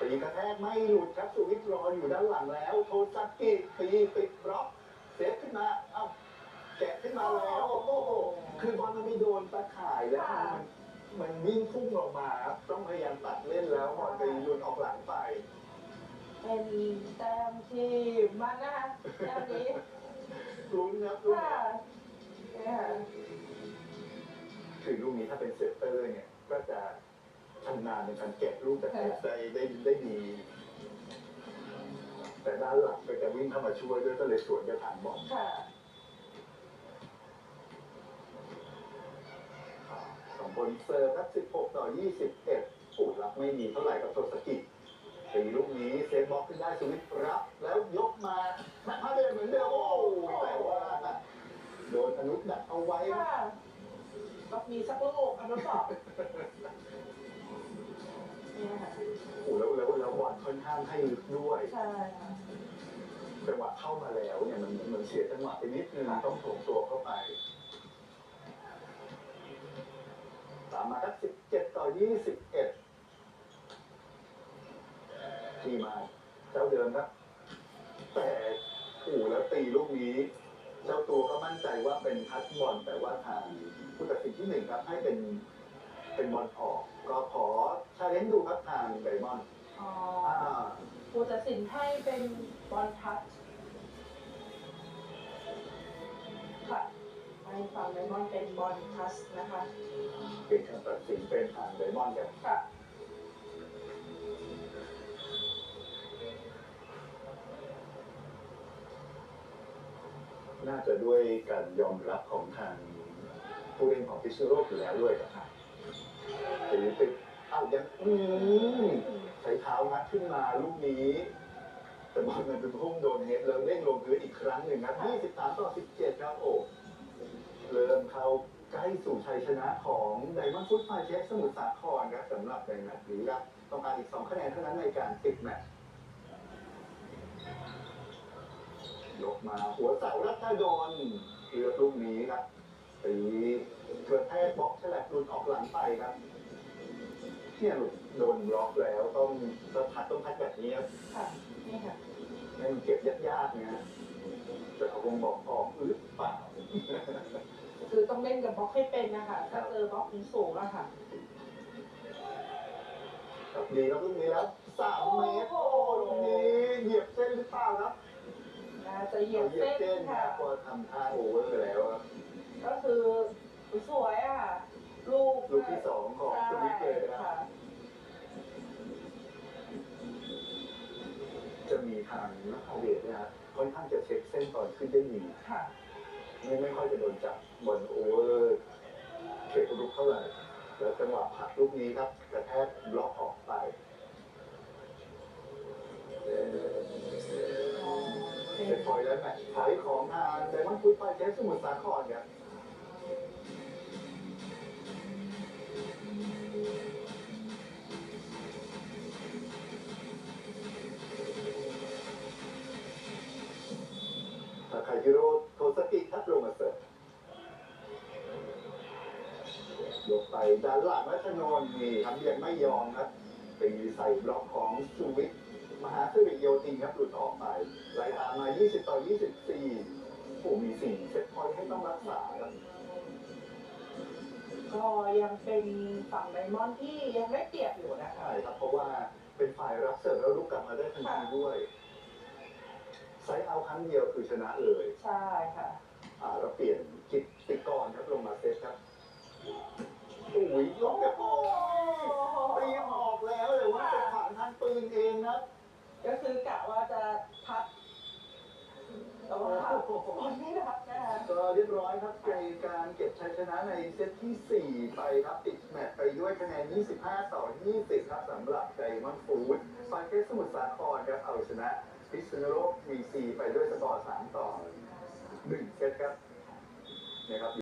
ตีกระแทกไม่หลุดครับสุวิทย์รออยู่ด้านหลังแล้ว โทซากิตีปิดบล็อกเซฟขึ้นมาเอ้าแกะขึ้นมาแล้วโอ้โหคือบอลมันไปโดนตะข่ายแล้วมันมันวิ่งพุ่งออกมาครับต้องพยายามตัดเล่นแล้วบอลไปหลุดออกหลังไป เป็นแต้มที่มันนะคะแต้มนี้ลุ้นครับลุ้นค่ะเนี่ยค่ะคือลูกนี้ถ้าเป็นเซตเตอร์เนี่ยก็จะ ชำนาญในการเก็บลูกแบบนี้ได้ได้ได้ดี แต่ด้านหลังก็จะวิ่งเข้ามาช่วยด้วยก็เลยสวนกระถางบอลค่ะสองคนเซิร์ฟครับ16ต่อ21ปูดรับไม่ดีเท่าไหร่กับโทสกิตีลูกนี้เซฟบล็อกขึ้นได้สวิตช์รับแล้วยกมาแม่พาเดินเหมือนเดิมโอ้แต่ว่าโดนอนุดักเอาไว้ค่ะก็มีสักลูกอันทดสอ บเนี่ยค่ะ โอ้แล้วแล้วแล้วบอลค่อนข้างให้ลึกด้วยใช่ค่ะจังหวะเข้ามาแล้วเนี่ยมันมันเสียจังหวะไปนิดนึงต้องโถงตัวเข้าไปตามมาครับ17ต่อ21ทีมาเจ้าเดิมครับแต่ขู่แล้วตีลูกนี้ เจ้าตัวก็มั่นใจว่าเป็นพัดบอลแต่ว่าทางผู้ตัดสินที่หนึ่งครับให้เป็นเป็นบอลออกก็ขอ ชาเลนจ์ดูครับทางไดมอนด์อ๋ออ่าผู้ตัดสินให้เป็นบอลทัชค่ะให้ฝั่งไดมอนด์เป็นบอลทัชนะคะเป็นการตัดสินเป็นทางไดมอนด์ครับค่ะน่าจะด้วยการยอมรับของทางผู้เล่นของพิชโรกอยู่แล้วด้วยครับค่ะตีติด เอ้ายังอืมใช้เท้างัดขึ้นมาลูกนี้ แต่บอลมันเป็นพุ่งโดนเฮดแล้วเด้งลงพื้นอีกครั้งหนึ่งครับ23ต่อ17ครับโอ้เริ่มเข้าใกล้สู่ชัยชนะของไดมอนด์ฟุตไฟเช็คสมุทรสาครครับสำหรับในแมตช์นี้ครับต้องการอีก 2 คะแนนเท่านั้นในการติดแมตช์ยกมาหัวเสารัตดอนเลือกลูกนี้ครับตีเกิดแทกบล็อกฉลับหลุดออกหลังไปครับ เนี่ยหลุดโดนบล็อกแล้วต้องต้องพัดต้องพัดแบบนี้ครับค่ะนี่ค่ะให้มันเก็บยากๆนะจะเอาวงบอกออกหรือเปล่า คือต้องเล่นกับบล็อกให้เป็นนะคะถ้าเจอบล็อกนี้สูงอะค่ะครับดีครับลูกนี้แล้วสามเมตรโอ้ลูกนี้เหยียบเส้นหรือเปล่าครับน่าจะเหยียบเหยียบเส้นเส้นค่ะนะพอทำท่าโอเวอร์แล้วครับก็คือสวยอะค่ะ ลูกลูกที่สองของสวิตเลยนะคค่ะรับ จะมีทางนักพาเวทเนี่ยฮะค่อนข้างจะเช็คเส้นตอนขึ้นได้ดีค่ะไม่ไม่ค่อยจะโดนจับบอลโอเวอร์เขตรุกเท่าไหร่ แล้วจังหวะผลักลูกนี้ครับกระแทกบล็อกออกไปอ๋อเป็เป็นนพอยและแมตช์พอยของทางไดมอนด์ฟุตไฟเชสสมุทรสาครครับ ทาคาฮิโร่โทสกิครับลงมาเสิร์ฟยกไปด้านหลังรัชนนท์นี่ทำยังไม่ยอมครับตีใส่บล็อกของสุวิทย์มหาสิริโยตินครับหลุดออกไปไหลตามมา 20 ต่อ 24 โอ้มี4เซตพอยต์ให้ต้องรักษาครับ ก็ยังเป็นฝั่งไดมอนด์ที่ยังได้เปรียบอยู่นะคะ ใช่ครับเพราะว่าเป็นฝ่ายรับเสิร์ฟแล้วลุกกลับมาได้ทันทีด้วยไซส์เอาครั้งเดียวคือชนะเลยใช่ค่ะ อ่าแล้วเปลี่ยนกิตติกรครับลงมาเซตครับโอ้ยล็อกแบบโอ้ยตีออกแล้วแต่ว่าเป็นผ่านทางปืนเองนะก็คือกะว่าจะพัดแต่ ว่าบอลไม่รับนะคะก็เรียบร้อยครับในการเก็บชัยชนะในเซตที่ 4 ไปครับติดแมตช์ไปด้วยคะแนน 25 ต่อ 20 ครับสำหรับไดมอนด์ฟูดฟาเกสสมุทรสาครครับเอาชนะพิษณุโลก VC ไปด้วยสกอร์ 3 ต่อ 1 เซตครับนะครับ